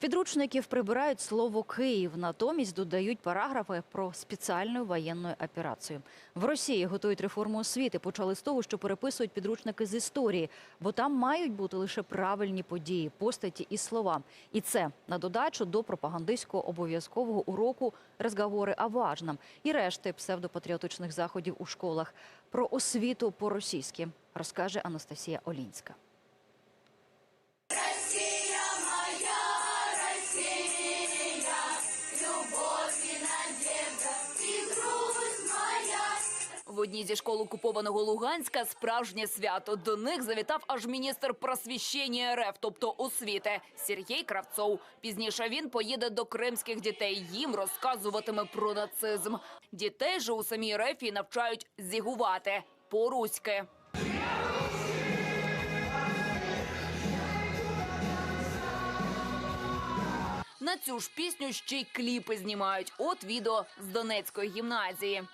Підручників прибирають слово Київ, натомість додають параграфи про спеціальну воєнну операцію. В Росії готують реформу освіти. Почали з того, що переписують підручники з історії, бо там мають бути лише правильні події, постаті і слова. І це на додачу до пропагандистського обов'язкового уроку розговори о важном і решти псевдопатріотичних заходів у школах. Про освіту по-російськи розкаже Анастасія Олінська. В одній зі школ окупованого Луганська справжнє свято. До них завітав аж міністр просвіщення РФ, тобто освіти, Сергій Кравцов. Пізніше він поїде до кримських дітей. Їм розказуватиме про нацизм. Дітей же у самій РФ навчають зігувати по-руськи. На цю ж пісню ще й кліпи знімають. От відео з Донецької гімназії.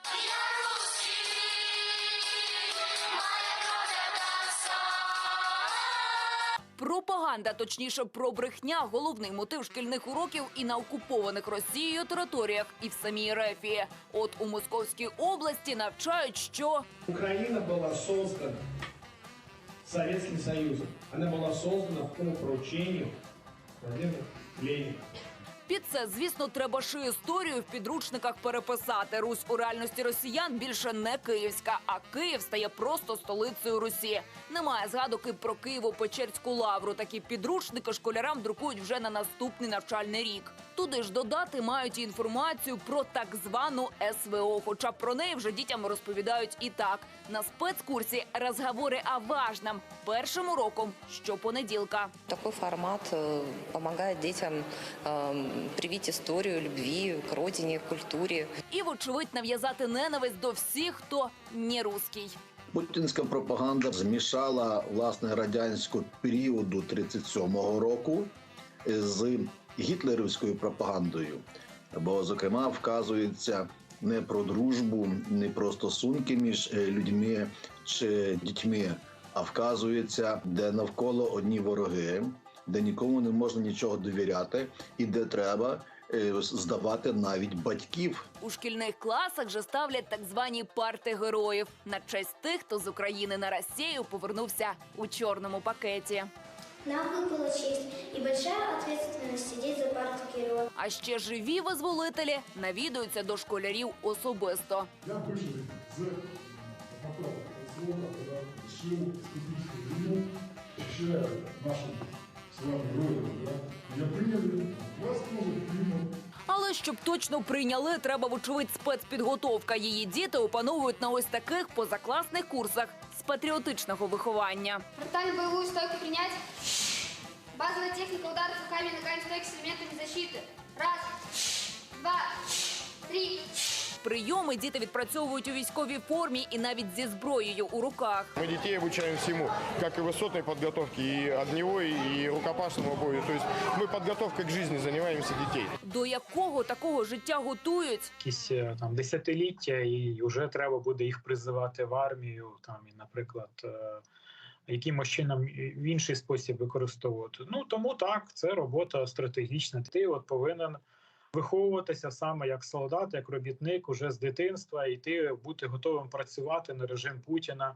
Пропаганда, точніше, про брехня, головний мотив шкільних уроків і на окупованих Росією територіях, і в самій Рефії. От у Московській області навчають, що Україна була создана Советским Союзом. Вона була создана в поручению Владимира Ленина. Під це, звісно, треба ще історію в підручниках переписати. Русь у реальності росіян більше не київська, а Київ стає просто столицею Русі. Немає згадок і про Києво-Печерську лавру. Такі підручники школярам друкують вже на наступний навчальний рік. Туди ж додати мають інформацію про так звану СВО. Хоча про неї вже дітям розповідають і так. На спецкурсі розговори о важном першим уроком щопонеділка. Такой формат детям э, историю любви к родине, к культуре. І, вочевидь, нав'язати ненависть до всіх, хто не руський. Путінська пропаганда змішала власне радянську періоду 37-го року з гітлерівською пропагандою. Бо, зокрема, вказується не про дружбу, не про стосунки між е, людьми чи дітьми, а вказується, де навколо одні вороги, де нікому не можна нічого довіряти, і де треба е, здавати навіть батьків. У шкільних класах же ставлять так звані парти героїв на честь тих, хто з України на Росію повернувся у чорному пакеті. Нам выпала честь и большая ответственность сидеть за партой героя. А ще живі визволителі навідуються до школярів особисто. Я вижив з окопа злота, коли йшли ступічку війну, ще нашим з вами героям, я прийняли, вас теж приймуть. Але щоб точно прийняли, треба вочевидь спецпідготовка. Її діти опановують на ось таких позакласних курсах з патріотичного виховання. Вертали боевую стойку принять. Базовая техника ударов руками и ногами стойки с элементами защиты. Раз, два, три. Прийоми діти відпрацьовують у військовій формі і навіть зі зброєю у руках. Мы детей обучаем всему, как и высотной подготовке, и огневой, и рукопашному бою. То есть мы подготовкой к жизни занимаемся детей. До якого такого життя готують? якісь е, там десятиліття, і вже треба буде їх призивати в армію, там і, наприклад, е, якимось чином в інший спосіб використовувати. Ну тому так, це робота стратегічна. Ти от повинен виховуватися саме як солдат, як робітник уже з дитинства, і ти бути готовим працювати на режим Путіна е,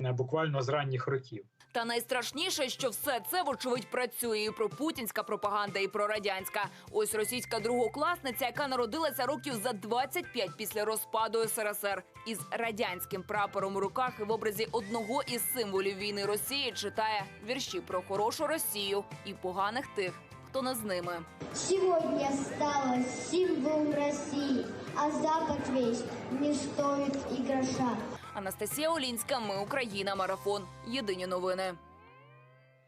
буквально з ранніх років. Та найстрашніше, що все це вочевидь працює і про путінська пропаганда, і про радянська. Ось російська другокласниця, яка народилася років за 25 після розпаду СРСР, із радянським прапором у руках і в образі одного із символів війни Росії читає вірші про хорошу Росію і поганих тих, хто не з ними. Сегодня стала символом России, а Запад весь не стоит и гроша. Анастасія Олінська, ми Україна, марафон. Єдині новини.